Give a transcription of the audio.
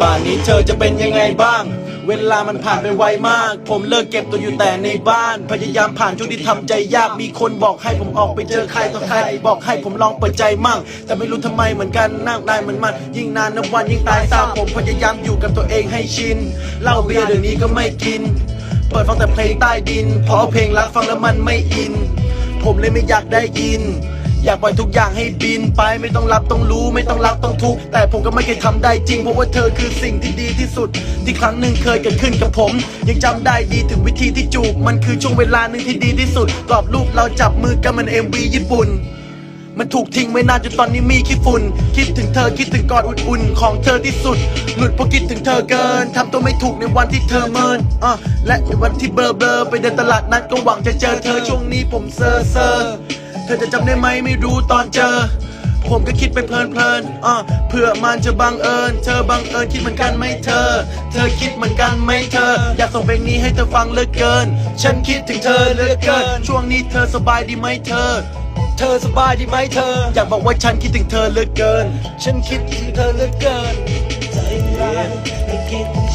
ป่านนี้เธอจะเป็นยังไงบ้าง เวลามันผ่านไปไวมาก ผมเลิกเก็บตัวอยู่แต่ในบ้าน พยายามผ่านช่วงที่ทำใจยาก มีคนบอกให้ผมออกไปเจอใครต่อใคร บอกให้ผมลองเปิดใจมั่ง แต่ไม่รู้ทำไมเหมือนกันนั่งได้เหมือนมัน ยิ่งนานนับวันยิ่งตายเศร้าผมพยายามอยู่กับตัวเองให้ชินเหล้าเบียร์เดี๋ยวนี้ก็ไม่กิน เปิดฟังแต่เพลงใต้ดิน เพราะเพลงรักฟังแล้วมันไม่อิน ผมเลยไม่อยากได้ยิน อยากปล่อยทุกอย่างให้บินไป ไม่ต้องรับต้องรู้ไม่ต้องรักต้องทุกข์แต่ผมก็ไม่เคยทำได้จริง เพราะว่าเธอคือสิ่งที่ดีที่สุด ที่ครั้งหนึ่งเคยเกิดขึ้นกับผม ยังจำได้ดีถึงวิธีที่จูบ มันคือช่วงเวลาหนึ่งที่ดีที่สุดกรอบรูปเราจับมือกันมัน MV ญี่ปุ่นมันถูกทิ้งไว้นานจนตอนนี้มีขี้ฝุ่น คิดถึงเธอคิดถึงกอดอุ่นๆ ของเธอที่สุด หลุดเพราะคิดถึงเธอเกิน ทำตัวไม่ถูกในวันที่เธอเมินอะและในวันที่เบลอเบลอๆไปเดินตลาดนัดก็หวังจะเจอเธอช่วงนี้ผมเซอร์เซอร์ เธอจะจำได้ไหมไม่รู้ตอนเจอ ผมก็คิดไปเพลินๆอะเพื่อมันจะบังเอิญ เธอบังเอิญคิดเหมือนกันไหมเธอ เธอคิดเหมือนกันไหมเธอ อยากส่งเพลงนี้ให้เธอฟังเหลือเกิน ฉันคิดถึงเธอเหลือเกิน ช่วงนี้เธอสบายดีไหมเธอเธอสบายดีไหมเธอ อยากบอกว่าฉันคิดถึงเธอเหลือเกิน ฉันคิดถึงเธอเหลือเกินใจร้ายไม่คิด